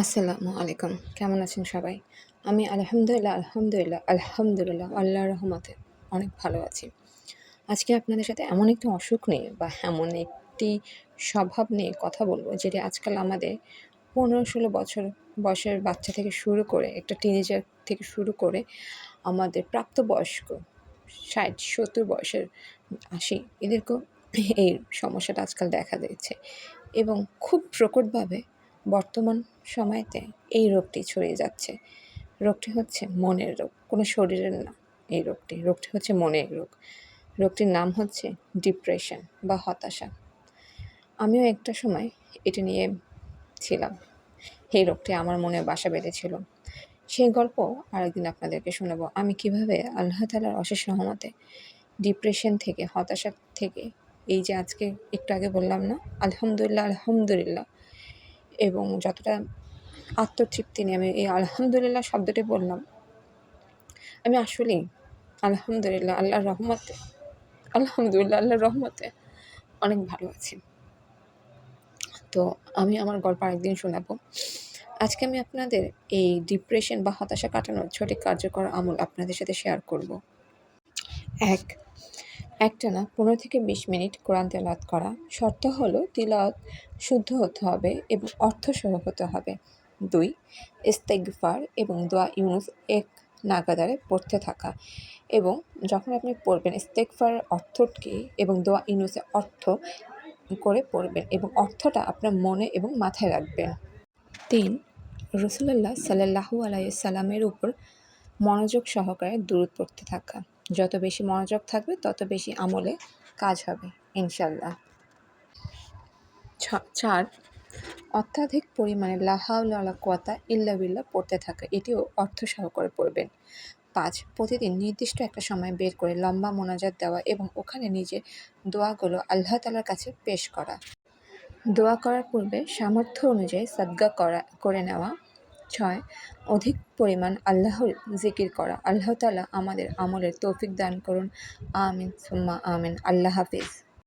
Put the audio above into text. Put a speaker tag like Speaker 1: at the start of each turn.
Speaker 1: আসসালামু আলাইকুম। কেমন আছেন সবাই? আমি আলহামদুলিল্লাহ আলহামদুলিল্লাহ আলহামদুলিল্লাহ আল্লাহ রহমতে অনেক ভালো আছি। আজকে আপনাদের সাথে এমন একটি অসুখ নিয়ে বা এমন একটি স্বভাব নিয়ে কথা বলব, যেটি আজকাল আমাদের পনেরো ষোলো বছর বয়সের বাচ্চা থেকে শুরু করে, একটা টিনেজার থেকে শুরু করে আমাদের প্রাপ্তবয়স্ক, ষাট, সত্তর বয়সের আশি এদেরকেও এই সমস্যাটা আজকাল দেখা দিচ্ছে। এবং খুব প্রকটভাবে বর্তমান সময়তে এই রোগটি ছড়িয়ে যাচ্ছে। রোগটি হচ্ছে মনের রোগ, কোনো শরীরের না এই রোগটি। রোগটি হচ্ছে মনের রোগ। রোগটির নাম হচ্ছে ডিপ্রেশন বা হতাশা। আমিও একটা সময় এটি নিয়ে ছিলাম। এই রোগটি আমার মনে বাসা বেঁধেছিল। সেই গল্প আরেকদিন আপনাদেরকে শোনাবো। আমি কীভাবে আল্লাহ তালার অশেষ রহমতে ডিপ্রেশন থেকে, হতাশা থেকে, এই যে আজকে একটু আগে বললাম না, আলহামদুলিল্লাহ আলহামদুলিল্লাহ এবং যতটা আত্মতৃপ্তি নিয়ে আমি এই আলহামদুলিল্লাহ শব্দটি বললাম, আমি আসলেই আলহামদুলিল্লাহ আল্লাহর রহমতে, আলহামদুলিল্লাহ আল্লাহর রহমতে অনেক ভালো আছি। তো আমি আমার গল্প আরেকদিন শোনাবো। আজকে আমি আপনাদের এই ডিপ্রেশন বা হতাশা কাটানোর সঠিক কার্যকর আমল আপনাদের সাথে শেয়ার করব। এক একটানা পনেরো থেকে বিশ মিনিট কোরআন তেলাওয়াত করা। শর্ত হলো তিলাওয়াত শুদ্ধ হতে হবে এবং অর্থসহ হতে হবে। দুই, ইস্তেগফার এবং দোয়া ইউনুস এক নাগাদারে পড়তে থাকা এবং যখন আপনি পড়বেন, ইস্তেগফার অর্থ কী এবং দোয়া ইউনুসের অর্থ করে পড়বেন এবং অর্থটা আপনার মনে এবং মাথায় রাখবেন। তিন রসুল্লাহ সাল্লাহু আলাইসাল্লামের উপর মনোযোগ সহকারে দূরত পড়তে থাকা। যত বেশি মনোযোগ থাকবে, তত বেশি আমলে কাজ হবে ইনশাল্লাহ চার, অত্যাধিক পরিমাণে লাহাউলা কোয়াতা ইল্লা বিল্লা পড়তে থাকা, এটিও অর্থ সহকারে পড়বেন। পাঁচ, প্রতিদিন নির্দিষ্ট একটা সময় বের করে লম্বা মোনাজাত দেওয়া এবং ওখানে নিজের দোয়াগুলো আল্লাহ তালার কাছে পেশ করা। দোয়া করার পূর্বে সামর্থ্য অনুযায়ী সদ্গা করা, করে নেওয়া ছয়, অধিক পরিমাণ আল্লাহর জিকির করা। আল্লাহ তালা আমাদের আমলের তৌফিক দান করুন। আমিন। সুম্মা আমিন। আল্লাহ হাফিজ।